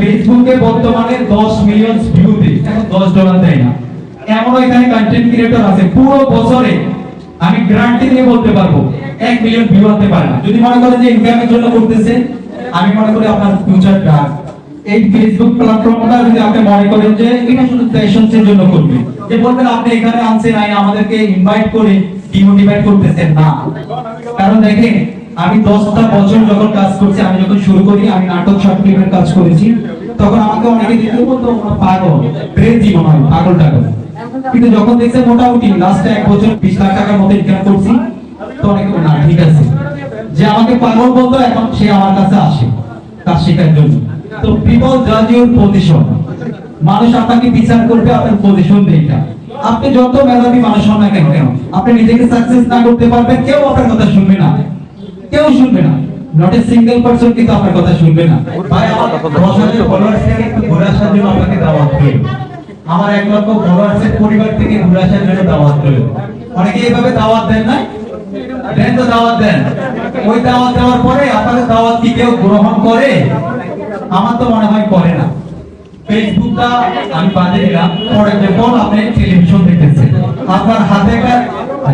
ফেসবুকে বর্তমানে 10 million view দেয়। এখন 10 ডলার দেয় না। এমন এখানে কন্টেন্ট ক্রিয়েটর আছে। পুরো বছরে আমি গ্যারান্টি দিয়ে বলতে পারব 1 মিলিয়ন ভিউ হতে পারে না। যদি মনে করেন যে ইনকামের জন্য করতেছে, আমি মনে করি আপনার ফিউচার ডার্ক এই ফেসবুক প্ল্যাটফর্মটা যদি আপনি মনে করেন যে এটা শুধু প্যাশনসের জন্য করবে। যে বলবেন, আপনি এখানে আনছেন, আই, আমাদেরকে ইনভাইট করে ডিমোটিভেট করতেছেন। না। কারণ দেখেন আমি দশটা বছর যখন কাজ করছি, আমি যখন শুরু করি, আমি নাটক শর্ট কাজ করেছি, তখন আমাকে অনেকে দেখতে বলতো পাগল, ব্রেন জীবন হয়, পাগল টাগল। কিন্তু যখন দেখছে মোটামুটি লাস্ট এক বছর বিশ লাখ টাকার মতো ইনকাম করছি, তো অনেকে না, ঠিক আছে। যে আমাকে পাগল বলতো, এখন সে আমার কাছে আসে কাজ শেখার জন্য। তো পিপল জাজ ইউর পজিশন মানুষ আপনাকে বিচার করবে, আপনার পজিশন দেখে আপনি যত মেধাবী মানুষ হন না কেন কেন? আপনি নিজেকে সাকসেস না করতে পারবেন, কেউ আপনার কথা শুনবে না। কেউ শুনবে না। নট এ সিঙ্গেল পারসন কিন্তু আপনার কথা শুনবে না। ভাই আমার দশ হাজার ফলোয়ার্স থেকে একটু ঘুরে আসার জন্য আপনাকে দাওয়াত রইল আমার এক লক্ষ ফলোয়ার্স এর পরিবার থেকে ঘুরে আসার জন্য দাওয়াত রইল অনেকে এইভাবে দাওয়াত দেন না? দেন তো দাওয়াত দেন। ওই দাওয়াত দেওয়ার পরে আপনাদের দাওয়াত কি কেউ গ্রহণ করে? আমার তো মনে হয় করে না। ফেসবুকটা আমি বাদে দিলাম। ফর এক্সাম্পল আপনি টেলিভিশন দেখতেছেন। আপনার হাতে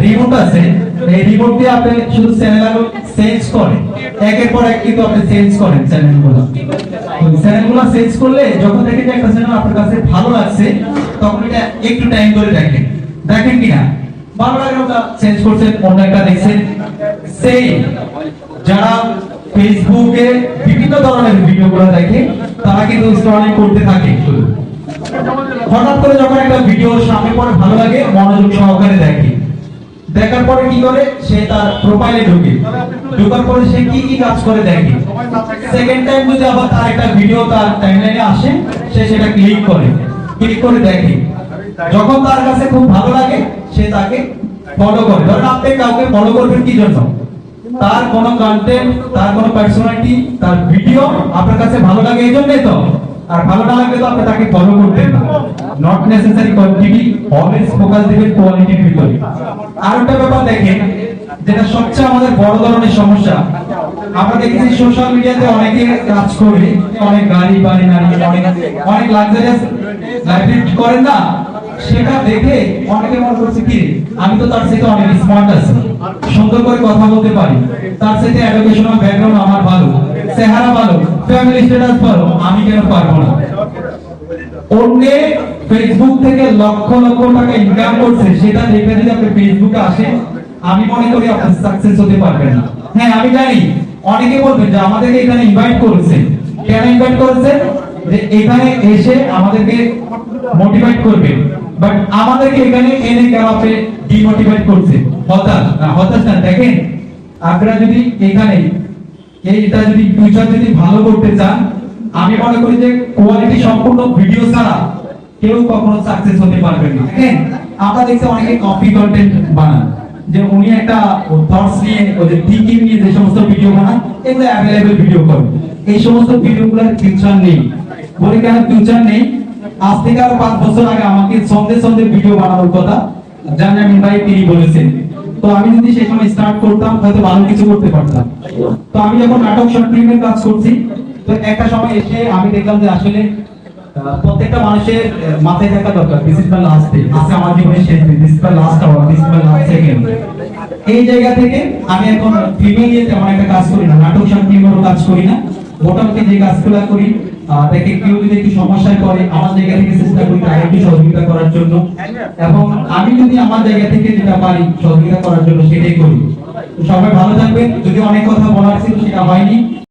রিমোট আছে, এই রিমোট দিয়ে আপনি শুধু চ্যানেল চেঞ্জ করেন। একের পর এক কিন্তু আপনি চেঞ্জ করেন চ্যানেলগুলো চ্যানেলগুলো চেঞ্জ করলে যখন দেখেন একটা চ্যানেল আপনার কাছে ভালো লাগছে, তখন এটা একটু টাইম ধরে দেখেন। দেখেন কিনা? ভালো লাগে ওটা চেঞ্জ করছেন, অন্য একটা দেখছেন। সেই যারা ফেসবুকে বিভিন্ন ধরনের ভিডিওগুলো দেখে, তারা কিন্তু স্ক্রলিং করতে থাকে হঠাৎ করে যখন একটা ভিডিও সামনে পড়ে ভালো লাগে, মনোযোগ সহকারে দেখে। দেখার পরে কি করে? সে তার প্রোফাইলে ঢুকে। ঢোকার পরে সে কি কি কাজ করে দেখে? সেকেন্ড টাইম যদি আবার তার একটা ভিডিও তার টাইমলাইনে আসে, সে সেটা ক্লিক করে। ক্লিক করে দেখে। যখন তার কাছে খুব ভালো লাগে, সে তাকে ফলো করে। ধরেন আপনি কাউকে ফলো করবেন কি জন্য? তার কোনো কন্টেন্ট তার কোনো পার্সোনালিটি তার ভিডিও আপনার কাছে ভালো লাগে এই জন্যই তো। আর ভালো না লাগলে তো আপনি তাকে ফলো করবেন না। Not necessary quantity always focus দিবেন কোয়ালিটির ভিতরে। আর একটা ব্যাপার দেখেন, যেটা সবচেয়ে আমাদের বড় ধরনের সমস্যা, আমরা দেখেছি সোশ্যাল মিডিয়াতে অনেকে কাজ করে, অনেক গাড়ি, বাড়ি নাড়ি অনেক অনেক লাক্সারিয়াস লাইফ করেন না। সেটা দেখে অনেকে মনে করছে, কি আমি তো তার থেকে অনেক স্মার্ট আছি। সুন্দর করে কথা বলতে পারি। তার সাথে এডুকেশনাল ব্যাকগ্রাউন্ড আমার ভালো। চেহারা ভালো ফ্যামিলি স্ট্যাটাস ভালো, আমি কেন পারব না? অন্যে ফেসবুক থেকে লক্ষ লক্ষ টাকা ইনকাম করছে, সেটা দেখে যদি আপনি ফেসবুকে আসেন আমি মনে করি আপনি সাকসেস হতে পারবেন না। হ্যাঁ আমি জানি, অনেকে বলবেন যে আমাদেরকে এখানে ইনভাইট করেছে। কেন ইনভাইট করেছে? যে এখানে এসে আমাদেরকে মোটিভেট করবে। বাট আমাদেরকে এখানে এনে কেন আপনি ডিমোটিভেট করছে? হতাশ? না হতাশ না, দেখেন, আপনারা যদি এখানে এইটা যদি ফিউচার যদি ভালো করতে চান, আমি মনে করি যে কোয়ালিটি সম্পূর্ণ ভিডিও ছাড়া কেউ কখনো সাকসেস হতে পারবে না। দেখেন আমরা দেখছি অনেকে কপি কন্টেন্ট বানান। যে উনি একটা থটস নিয়ে ওদের থিঙ্কিং নিয়ে যে সমস্ত ভিডিও বানান, এগুলো অ্যাভেলেবল ভিডিও করেন। এই সমস্ত ভিডিওগুলোর ফিউচার নেই। বলে কেন ফিউচার নেই? আজ থেকে আরও পাঁচ বছর আগে আমাকে সন্ধ্যে সন্ধ্যে ভিডিও বানানোর কথা জানামিন ভাই তিনি বলেছেন। তো আমি যদি সেই সময় স্টার্ট করতাম, হয়তো ভালো কিছু করতে পারতাম। তো আমি যখন নাটক শর্ট ফিল্মের কাজ করছি, তো একটা সময় এসে আমি দেখলাম যে আসলে প্রত্যেকটা মানুষের মাথায় থাকা দরকার। This is my last day আজকে আমার জীবনের শেষ দিন। This is my last hour this is my last second এই জায়গা থেকে আমি এখন ফিল্মে নিয়ে তেমন একটা কাজ করি না। নাটক শর্ট ফিল্মেরও কাজ করি না। মোটামুটি যে কাজগুলো করি দেখে কেউ যদি একটু সমস্যায় পড়ে, আমার জায়গা থেকে চেষ্টা করি তাকে একটু সহযোগিতা করার জন্য। এবং আমি যদি আমার জায়গা থেকে যেটা পারি, সহযোগিতা করার জন্য সেটাই করি। সবাই ভালো থাকবেন। যদি অনেক কথা বলার ছিল সেটা হয়নি।